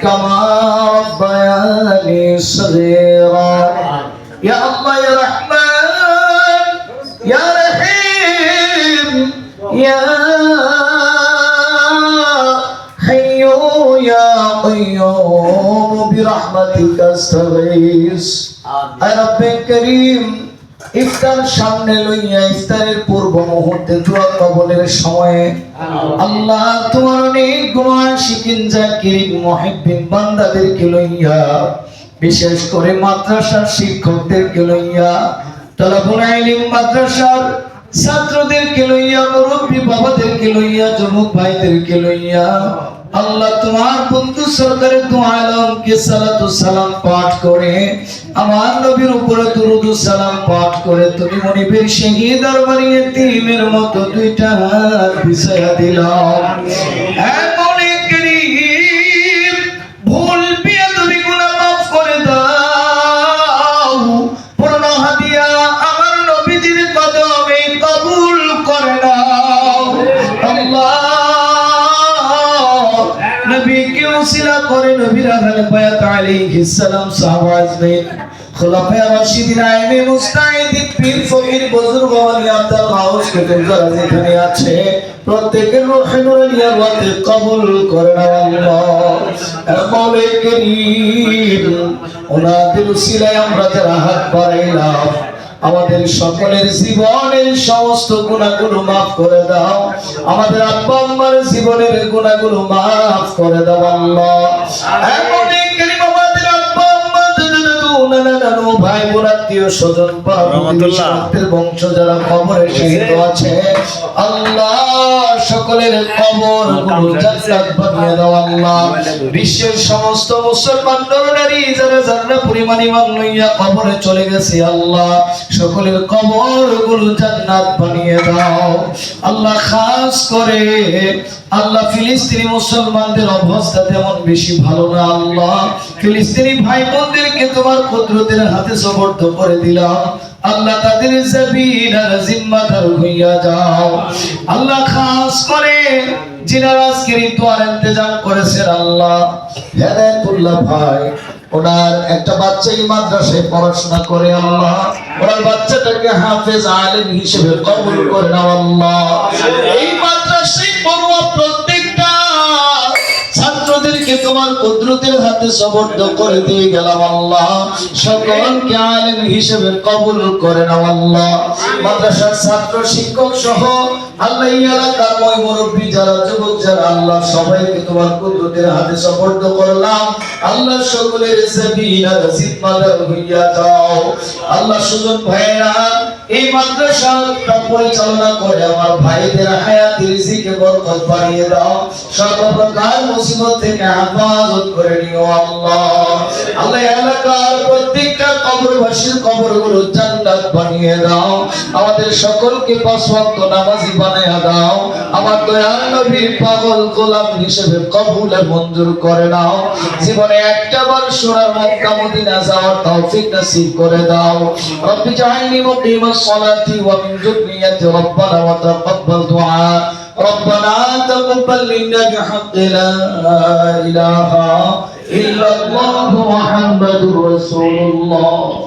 كما ربياني صغيرا. يا الله يا رحمن يا رحيم يا حي يا قيوم برحمتك أستغيث. يا رب كريم ইফতার সামনে লইয়া ইফতারের পূর্ব মুহূর্তে দোয়া কবলের সময়ে আল্লাহ। তোমার অনেক গুণান শিকিন জাকিরিন মুহিব্বিন বান্দাদেরকে লইয়া বিশেষ করে মাদ্রাসার শিক্ষকদেরকে লইয়া তলাবুল ইলম মাদ্রাসার ছাত্রদেরকে লইয়া মুরব্বী বাবাদেরকে লইয়া যুবক ভাইদেরকে লইয়া আল্লাহ তোমার বন্ধু সরকারের দোয়া আলমকে সালাতু সালাম পাঠ করে, আমার নবীর উপরে দুরুদ সালাম পাঠ করে, তুমি মনিবের আর বাড়িয়ে তিমের মতো দুইটা বিছায়া দিলাম। উসিলা করে নবীর আহলে বায়াত আলাইহিস সালাম সাহাবা আজমাইন খোলাফায়ে রাশিদিন আইমে মুস্তাহিদিন পীর ফকির বুজুর্গ ওয়ালি আব্দুল মাউস কুতুব যারা যেখানে আছে। প্রত্যেকের রূহে নূরে নিয়ামতে কবুল করে নাও আল্লাহ মৌলাই করিম ওনাদের উসিলায় আমরা যারা হাত বাড়াইলাম। আমাদের সকলের জীবনের সমস্ত গুণাগুলো মাফ করে দাও। আমাদের আব্বা আম্মার জীবনের গুণাগুলো মাফ করে দাও আল্লাহ। ভাই বোন আত্মীয় স্বজন বংশ যারা শহীদ আছে আল্লাহ সকলের কবর জান্নাত বানিয়ে দাও আল্লাহ। বিশ্বের সমস্ত মুসলমান নরনারী যারা জান্নাত পরিমাণ ইমান লইয়া কবরে চলে গেছে আল্লাহ সকলের কবরগুলো জান্নাত বানিয়ে দাও। আল্লাহ খাস করে আল্লাহ ফিলিস্তিনি মুসলমানদের অবস্থা তেমন বেশি ভালো না আল্লাহ। ফিলিস্তিনি ভাই বোনদেরকে তোমার কুদরতের হাতে সমর্থ করে দিলাম। আল্লাহ তাদের জবিন আর জিম্মাদার হইয়া যাও। আল্লাহ যিনারা আজকের এই দোয়ার করেছেন আল্লাহ, হেদায়তুল্লাহ ভাই, ওনার একটা বাচ্চা এই মাদ্রাসায় পড়াশোনা করে আল্লাহ, ওনার বাচ্চাটাকে হাফেজ আলেম হিসেবে কবুল করে নাও আল্লাহ। এই মাদ্রাসায় পড়ুয়া প্রত্যেকটা ছাত্রদেরকে তোমার কুদরতের হাতে সমর্থ করে দিয়ে গেলাম আল্লাহ। সকলকে আলেম হিসেবে কবুল করে নাও আল্লাহ। মাদ্রাসার ছাত্র, শিক্ষক সহ আল্লাহ ময় মুরব্বী যারা, যুবক যারা, আল্লাহ সবাইকে তোমার কুদরতের হাতে করলাম। আল্লাহ সকলের সাবিনা জিম্মাদার হইয়া আল্লাহ সুজন ভাইরা এই মাদ্রাসাটা পরিচালনা করে আমার ভাইদের হায়াত বরকত বাড়িয়ে দাও। সকল প্রকার মুসিবত থেকে হেফাজত করে নিও আল্লাহ। আল্লাহ এলাকার প্রত্যেকটা কবরবাসীর কবরগুলো জান্নাত বানিয়ে দাও। আমাদের সকলকে পাঁচ ওয়াক্ত নামাজি বানায়া দাও। আমার দয়াল নবীর পাগল গোলাম হিসেবে কবুলে মঞ্জুর করে নাও। জীবনে একটা বার সোনার মক্কা মদিনা যাওয়ার তৌফিক নসিব করে দাও। রব্বি জাআলনি মুকিমাস সালাতি ওয়া মিন যুররিয়াতি রব্বানা ওয়া তাকাব্বাল দুআ। ربنا تقبل منا بحق لا إله إلا الله محمد رسول الله.